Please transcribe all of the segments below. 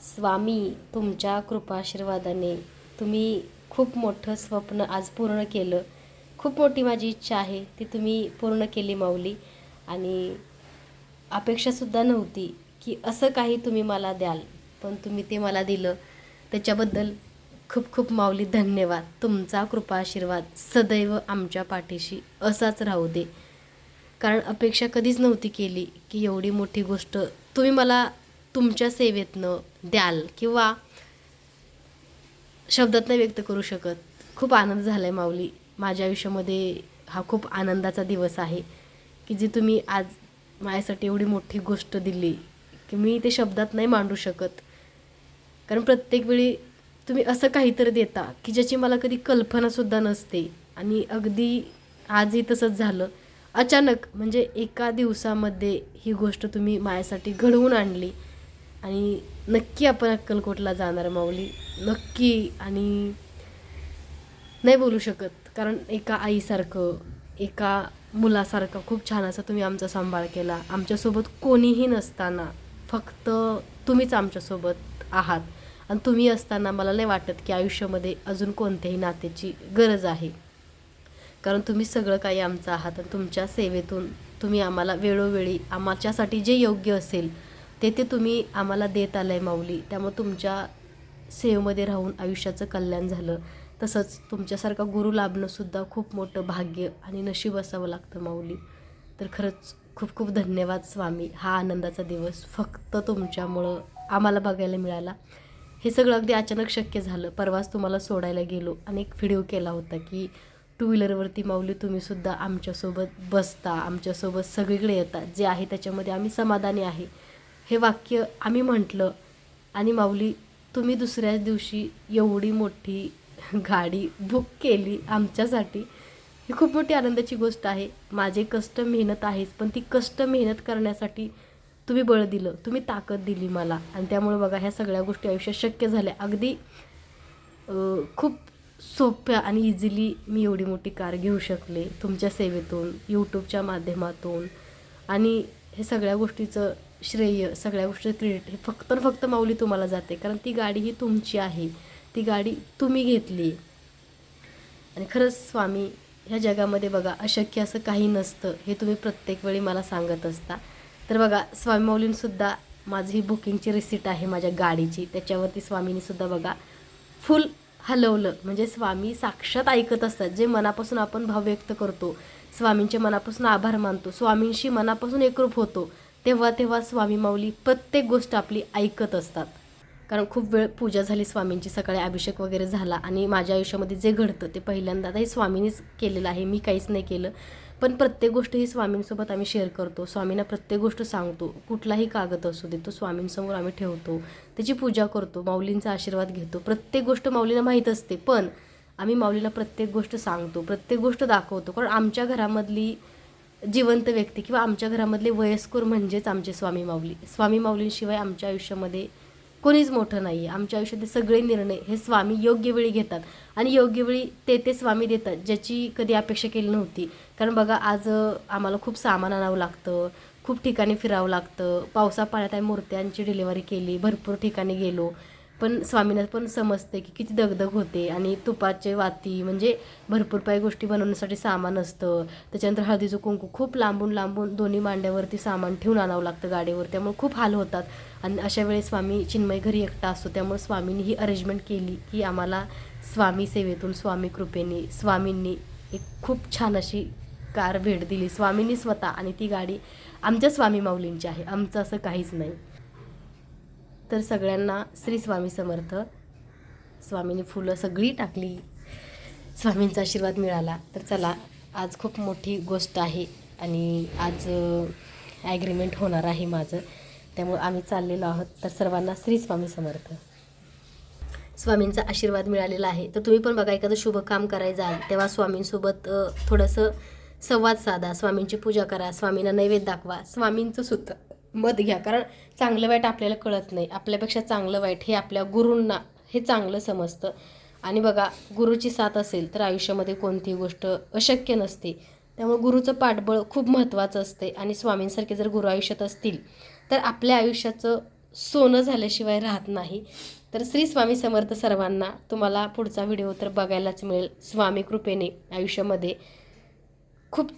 स्वामी तुमच्या कृपाशीर्वादाने. तुम्ही खूप मोठं स्वप्न आज पूर्ण केलं. खूप मोठी माझी इच्छा आहे ती तुम्ही पूर्ण केली माऊली. आणि अपेक्षासुद्धा नव्हती की असं काही तुम्ही मला द्याल पण तुम्ही ते मला दिलं. त्याच्याबद्दल खूप खूप माऊली धन्यवाद. तुमचा कृपा आशीर्वाद सदैव आमच्या पाठीशी असाच राहू दे. कारण अपेक्षा कधीच नव्हती केली की एवढी मोठी गोष्ट तुम्ही मला तुमच्या सेवेतनं द्याल किंवा शब्दात नाही व्यक्त करू शकत. खूप आनंद झाला आहे माऊली. माझ्या आयुष्यामध्ये हा खूप आनंदाचा दिवस आहे की जी तुम्ही आज माझ्यासाठी एवढी मोठी गोष्ट दिली की मी ते शब्दात नाही मांडू शकत. कारण प्रत्येक वेळी तुम्ही असं काहीतरी देता की ज्याची मला कधी कल्पनासुद्धा नसते. आणि अगदी आजही तसंच झालं. अचानक म्हणजे एका दिवसामध्ये ही गोष्ट तुम्ही माझ्यासाठी घडवून आणली. आणि नक्की आपण अक्कलकोटला जाणार माऊली. नक्की. आणि नाही बोलू शकत कारण एका आईसारखं एका मुलासारखं खूप छान असं तुम्ही आमचा सांभाळ केला. आमच्यासोबत कोणीही नसताना फक्त तुम्हीच आमच्यासोबत आहात. आणि तुम्ही असताना मला नाही वाटत की आयुष्यामध्ये अजून कोणत्याही नात्याची गरज आहे. कारण तुम्ही सगळं काही आमचं आहात आणि तुमच्या सेवेतून तुम्ही आम्हाला वेळोवेळी आमच्यासाठी जे योग्य असेल ते ते तुम्ही आम्हाला देत आलं आहे माऊली. त्यामुळे तुमच्या सेवेमध्ये राहून आयुष्याचं कल्याण झालं. तसंच तुमच्यासारखा गुरु लाभणंसुद्धा खूप मोठं भाग्य आणि नशीब असावं लागतं माऊली. तर खरंच खूप खूप धन्यवाद स्वामी. हा आनंदाचा दिवस फक्त तुमच्यामुळं आम्हाला बघायला मिळाला. हे सगळं अगदी अचानक शक्य झालं. परवाच तुम्हाला सोडायला गेलो आणि एक व्हिडिओ केला होता की टू व्हीलरवरती माऊली तुम्हीसुद्धा आमच्यासोबत बसता आमच्यासोबत सगळीकडे येता. जे आहे त्याच्यामध्ये आम्ही समाधानी आहे. हे वाक्य आम्ही म्हटलं आणि माऊली तुम्ही दुसऱ्याच दिवशी एवढी मोठी गाडी बुक केली आमच्यासाठी. ही खूप मोठी आनंदाची गोष्ट आहे. माझे कष्ट मेहनत आहेच पण ती कष्ट मेहनत करण्यासाठी तुम्ही बळ दिलं तुम्ही ताकद दिली मला. आणि त्यामुळे बघा ह्या सगळ्या गोष्टी आयुष्यात शक्य झाल्या. अगदी खूप सोप्या आणि इझिली मी एवढी मोठी कार घेऊ शकले तुमच्या सेवेतून यूट्यूबच्या माध्यमातून. आणि हे सगळ्या गोष्टीचं श्रेय सगळ्या गोष्टी क्रेडिट हे फक्त फक्त माऊली तुम्हाला जाते. कारण ती गाडी ही तुमची आहे. ती गाडी तुम्ही घेतली. आणि खरंच स्वामी ह्या जगामध्ये बघा अशक्य असं काही नसतं. हे तुम्ही प्रत्येक वेळी मला सांगत असता. तर बघा स्वामी माऊलींसुद्धा माझी ही बुकिंगची रिसिट आहे माझ्या गाडीची. त्याच्यावरती स्वामींनीसुद्धा बघा फुल हलवलं. म्हणजे स्वामी साक्षात ऐकत असतात. जे मनापासून आपण भाव व्यक्त करतो स्वामींचे मनापासून आभार मानतो. स्वामींशी मनापासून एकरूप होतो. तेव्हा तेव्हा स्वामी माऊली प्रत्येक गोष्ट आपली ऐकत असतात. कारण खूप वेळ पूजा झाली स्वामींची सकाळी अभिषेक वगैरे झाला आणि माझ्या आयुष्यामध्ये जे घडतं ते पहिल्यांदा आता हे स्वामींनीच केलेलं आहे मी काहीच नाही केलं. पण प्रत्येक गोष्ट ही स्वामींसोबत आम्ही शेअर करतो. स्वामींना प्रत्येक गोष्ट सांगतो. कुठलाही कागद असू दे तो स्वामींसमोर आम्ही ठेवतो. त्याची पूजा करतो माऊलींचा आशीर्वाद घेतो. प्रत्येक गोष्ट माऊलीला माहीत असते पण आम्ही माऊलीला प्रत्येक गोष्ट सांगतो प्रत्येक गोष्ट दाखवतो. कारण आमच्या घरामधली जिवंत व्यक्ती किंवा आमच्या घरामधले वयस्कर म्हणजेच आमचे स्वामी माऊली. स्वामी माऊलींशिवाय आमच्या आयुष्यामध्ये कोणीच मोठं नाही आहे आमच्या आयुष्यातले सगळे निर्णय हे स्वामी योग्य वेळी घेतात आणि योग्य वेळी ते ते स्वामी देतात ज्याची कधी अपेक्षा केली नव्हती. कारण बघा आज आम्हाला खूप सामान आणावं लागतं खूप ठिकाणी फिरावं लागतं. पावसा पाण्यात आम्ही मूर्त्यांची डिलिव्हरी केली भरपूर ठिकाणी गेलो. पण स्वामींना पण समजते की किती दगदग होते आणि तुपाचे वाती म्हणजे भरपूर काही गोष्टी बनवण्यासाठी सामान असतं. त्याच्यानंतर हळदीचं कुंकू खूप लांबून लांबून दोन्ही मांड्यावरती सामान ठेवून आणावं लागतं गाडीवर. त्यामुळे खूप हाल होतात. आणि अशा वेळेस स्वामी चिन्मय घरी एकटा असतो. त्यामुळे स्वामींनी ही अरेंजमेंट केली की आम्हाला स्वामी सेवेतून स्वामी कृपेने स्वामींनी एक खूप छान अशी कार भेट दिली. स्वामींनी स्वतः आणि ती गाडी आमच्या स्वामी माऊलींची आहे. आमचं असं काहीच नाही. तर सगळ्यांना श्री स्वामी समर्थ. स्वामींनी फुलं सगळी टाकली. स्वामींचा आशीर्वाद मिळाला. तर चला आज खूप मोठी गोष्ट आहे आणि आज ॲग्रीमेंट होणार आहे माझं. त्यामुळे आम्ही चाललेलो आहोत. तर सर्वांना श्री स्वामी समर्थ. स्वामींचा आशीर्वाद मिळालेला आहे. तर तुम्ही पण बघा एखादं शुभ काम करायला जाल तेव्हा स्वामींसोबत थोडंसं संवाद साधा. स्वामींची पूजा करा. स्वामींना नैवेद्य दाखवा. स्वामींचं सुद्धा मत घ्या. कारण चांगलं वाईट आपल्याला कळत नाही. आपल्यापेक्षा चांगलं वाईट हे आपल्या गुरूंना हे चांगलं समजतं. आणि बघा गुरुची साथ असेल तर आयुष्यामध्ये कोणतीही गोष्ट अशक्य नसते. त्यामुळे गुरुचं पाठबळ खूप महत्त्वाचं असते. आणि स्वामींसारखे जर गुरु आयुष्यात असतील तर आपल्या आयुष्याचं सोनं झाल्याशिवाय राहत नाही. तर श्री स्वामी समर्थ सर्वांना तुम्हाला पुढचा व्हिडिओ तर बघायलाच मिळेल. स्वामी कृपेने आयुष्यामध्ये खूप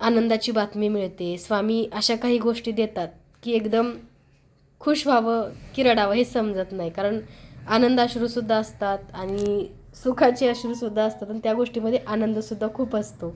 आनंदाची बातमी मिळते. स्वामी अशा काही गोष्टी देतात. की एकदम खुश व्हावं की रडावं हे समजत नाही. कारण आनंद अश्रूसुद्धा असतात आणि सुखाचे अश्रूसुद्धा असतात आणि त्या गोष्टीमध्ये आनंदसुद्धा खूप असतो.